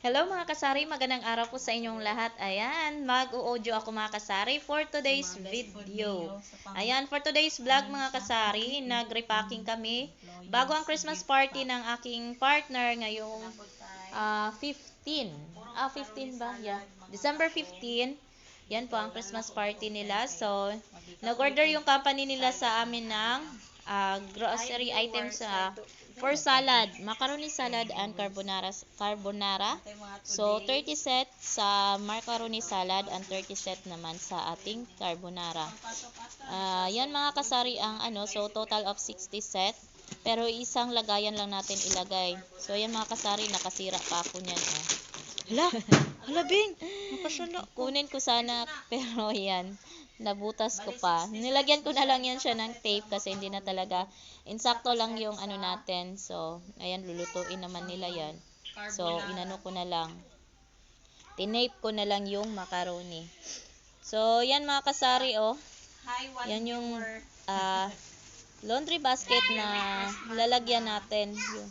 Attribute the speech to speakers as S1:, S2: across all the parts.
S1: Hello mga kasari, magandang araw po sa inyong lahat. Ayan, mag-audio ako mga kasari for today's video. Ayan, for today's vlog mga kasari, nag-repacking kami bago ang Christmas party ng aking partner ngayong ah, 15. Ah, 15 ba? Yeah. December 15. Yan po ang Christmas party nila. So, nag-order yung company nila sa amin ng ah, grocery items sa for salad, macaroni salad and carbonara carbonara. So 30 set sa macaroni salad and 30 set naman sa ating carbonara. Ah, yan mga kasari ang ano, so total of 60 set. Pero isang lagayan lang natin ilagay. So yan mga kasari, nakasira pa ako niyan. Oh.
S2: Hala, hala Bing, nakasala ko.
S1: Kunin ko sana pero yan, nabutas ko pa. Nilagyan ko na lang yan siya ng tape kasi hindi na talaga insakto lang yung ano natin. So, ayan lulutuin naman nila yan. So, inano ko na lang. Tinape ko na lang yung macaroni. So, yan mga kasari oh. Yan yung ah, laundry basket na lalagyan natin. Yung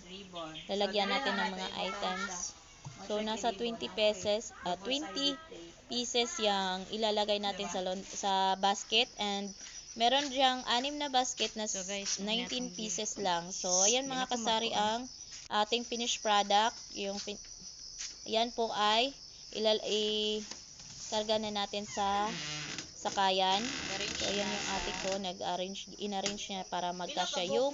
S1: lalagyan natin ng mga items. So, nasa 20 pesos, ah, 20 pieces yung ilalagay natin sa sa basket and meron diyang anim na basket na
S2: So, guys,
S1: 19 pieces lang. So, ayan mga kasari ang ating finished product. Yung fin- yan po ay ilal i karga na natin sa sakayan. So, ayan yung ate ko, nag-arrange, in-arrange niya para magkasya yung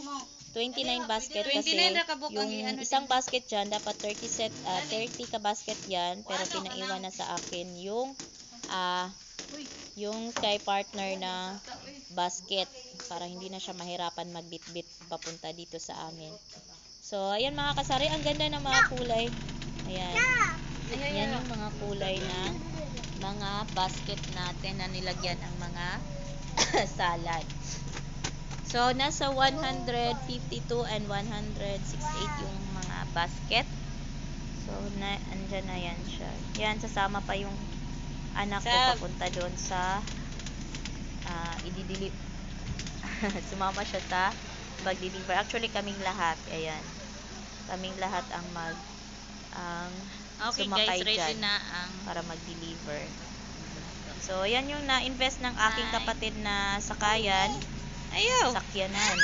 S1: 29 basket kasi
S2: 29 na kabuk ang
S1: yung isang basket dyan, dapat 30 set, ah, 30 ka basket yan, pero pinaiwan na sa akin yung ah yung kay partner na basket para hindi na siya mahirapan magbitbit papunta dito sa amin. So, ayan mga kasari, ang ganda ng mga kulay. Ayan. Ayan yung mga kulay ng mga basket natin na nilagyan ang mga salad. So, nasa 152 and 168 yung mga basket. So, na, andyan na yan siya. Yan, sasama pa yung anak ko papunta doon sa uh, ididili sumama siya sa mag-deliver. Actually, kaming lahat. Ayan. Kaming lahat ang mag ang
S2: Okay
S1: sumakay
S2: guys, ready
S1: dyan
S2: na ang
S1: para mag-deliver. So, yan yung na-invest ng aking kapatid na sakayan
S2: Ayaw.
S1: sakyanan.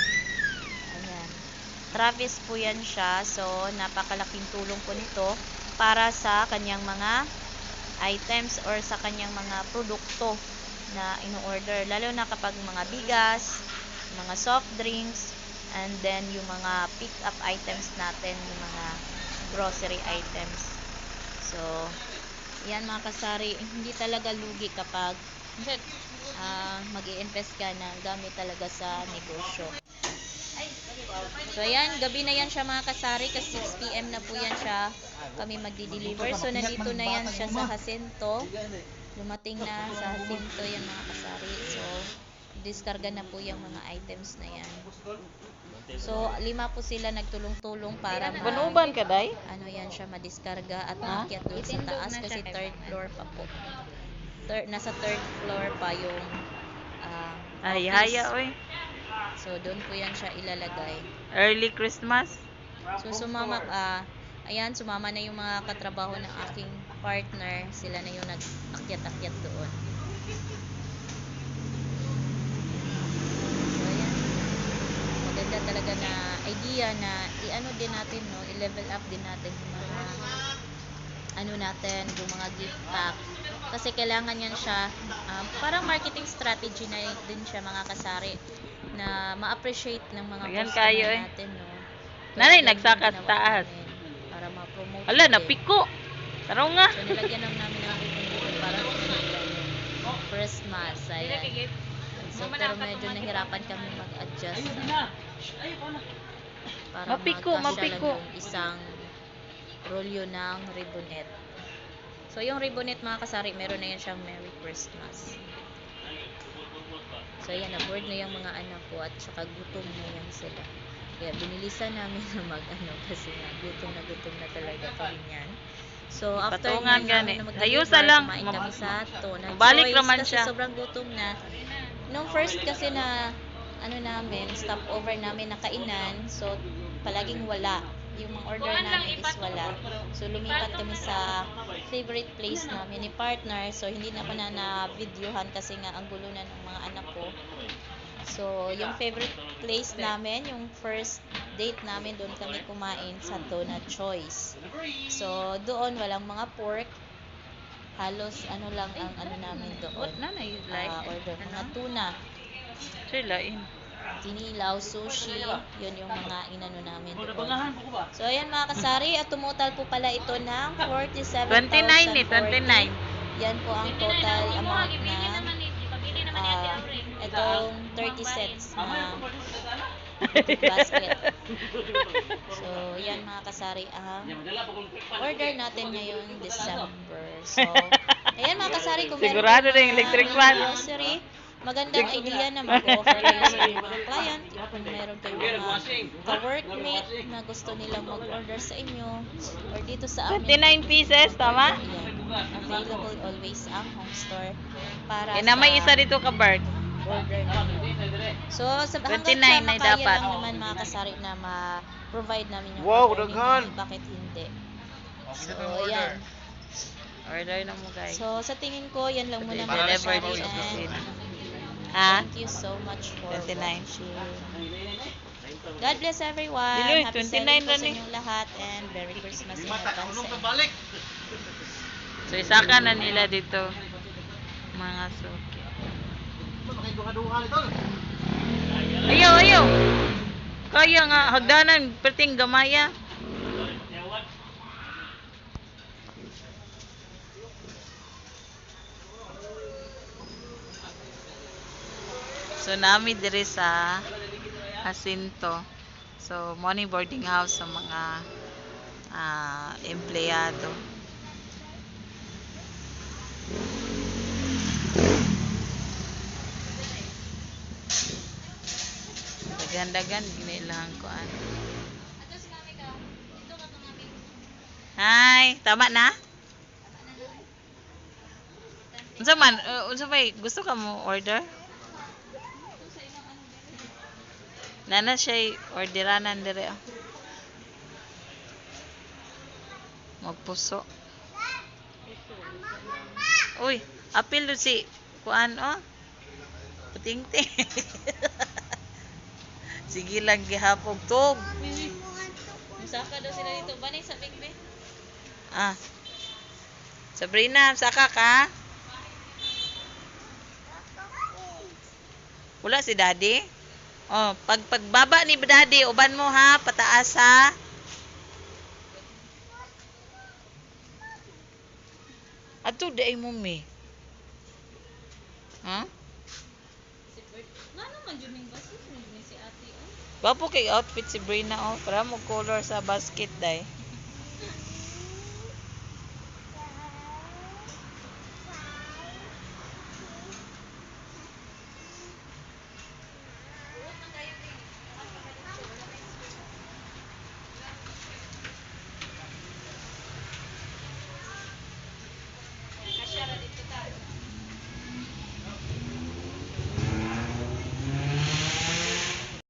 S1: Ayan. Travis po yan siya. So, napakalaking tulong po nito para sa kanyang mga items or sa kanyang mga produkto na in-order. Lalo na kapag mga bigas, mga soft drinks, and then yung mga pick-up items natin, yung mga grocery items. So, yan mga kasari, hindi talaga lugi kapag ah mag invest ka na gamit talaga sa negosyo. So, ayan, gabi na yan siya mga kasari kasi 6pm na po yan siya kami magdi-deliver. So, nandito na yan siya sa Jacinto. Lumating na sa Jacinto yan mga kasari. So, diskarga na po yung mga items na yan. So, lima po sila nagtulong-tulong para ma-
S2: Banuban ka, day?
S1: ano yan siya madiskarga at maakyat doon sa taas kasi third floor pa po. Third, nasa third floor pa yung ah,
S2: Ay,
S1: office.
S2: haya, oy.
S1: So, doon po yan siya ilalagay.
S2: Early Christmas.
S1: So, sumama, ah, ayan, sumama na yung mga katrabaho ng aking partner. Sila na yung nag-akyat-akyat doon. So, ayan. Maganda talaga na idea na i-ano din natin, no? I-level up din natin yung mga ano natin, yung mga gift pack. Kasi kailangan yan siya, um, parang marketing strategy na din siya mga kasari na ma-appreciate ng mga
S2: Ayan
S1: customer
S2: kayo, eh.
S1: natin, no?
S2: Nanay,
S1: Kaya
S2: nagsaka
S1: ganun
S2: sa
S1: ginawa
S2: taas.
S1: Para ma-promote
S2: Ala,
S1: din.
S2: napiko. Taraw nga.
S1: So, nilagyan lang namin ng ipon para sa Christmas. Ayan. So, pero medyo nahirapan kami mag-adjust. Para
S2: Mapiko, mapiko.
S1: yung isang rolyo ng ribonet. So, yung ribonet mga kasari, meron na yan siyang Merry Christmas. So, ayan, na-board na yung mga anak ko at saka gutom na yan sila. Kaya binilisan namin na mag-ano kasi nga gutom na gutom na talaga kami yan. So, after
S2: Patungan gani.
S1: namin na mag-deliver,
S2: Ayusa lang.
S1: kumain kami sa Tona
S2: Balik naman
S1: kasi
S2: siya.
S1: sobrang gutom na. Nung first kasi na ano namin, stop over namin na kainan, so palaging wala. yung mga order namin is wala. So, lumipat kami sa favorite place namin ni partner. So, hindi na ko na na-videohan kasi nga ang gulo na ng mga anak ko. So, yung favorite place namin, yung first date namin, doon kami kumain sa Donut Choice. So, doon walang mga pork. Halos ano lang ang ano namin doon.
S2: What na you like?
S1: Ah, order mga tuna,
S2: Sila in.
S1: tinilaw, sushi, yun yung mga inano namin doon. So, ayan mga kasari, at tumutal po pala ito ng 47,040.
S2: 29 eh, 29.
S1: Yan po ang total amount na ah, itong 30 sets na basket. So, yan mga kasari ang order natin ngayong December. So, ayan mga kasari, kung meron
S2: Sigurado na yung
S1: mga
S2: electric fan.
S1: grocery, magandang idea na mag-offer kayo sa inyong mga client. Kung meron kayong mga ka-workmate na gusto nilang mag-order sa inyo or dito sa amin.
S2: 29 pieces, tama?
S1: Ayan. Available always ang home store para
S2: Eh, na may
S1: sa
S2: isa dito ka,
S1: order ninyo. So, sa hanggang
S2: 29
S1: sa
S2: na
S1: makaya
S2: dapat.
S1: lang naman mga kasari na ma-provide namin yung
S3: Wow,
S1: order
S3: daghan.
S1: ninyo, bakit hindi? So,
S3: order.
S1: yan.
S2: Order na mo, guys.
S1: So, sa tingin ko, yan lang muna mga
S2: Delivered
S1: kasari
S2: sa
S1: and.
S2: Ah?
S1: thank you so much for
S2: 29.
S1: watching. God bless everyone.
S2: Diloy,
S1: Happy
S2: 29
S1: selling po
S2: na
S1: sa
S2: ni.
S1: inyong lahat and Merry Christmas in advance. sa inyo.
S2: So, isaka na nila dito. Mga suki. Ayaw, ayaw. Kaya nga, hagdanan, perting gamaya. So, nami diri sa Jacinto. So, morning boarding house sa mga ah, empleyado. Dagan-dagan, ginilang ko ano. Hi, tama na? Unsa man, uh, unsa bay gusto ka mo order? Nana siya orderanan dire. ah. Magpuso. Uy, apil do si kuan oh. Puting-ting. Sige lang gihapog tog.
S1: Musaka daw sila dito. Banay sa Big Ben.
S2: Ah. Sabrina, saka ka? Wala si daddy? Oh, pag pagbaba ni daddy, uban mo ha, pataas ha. Ato day mo mi. Ha?
S1: Ate. oh.
S2: Bapo kay outfit si Brina oh, para mo color sa basket day.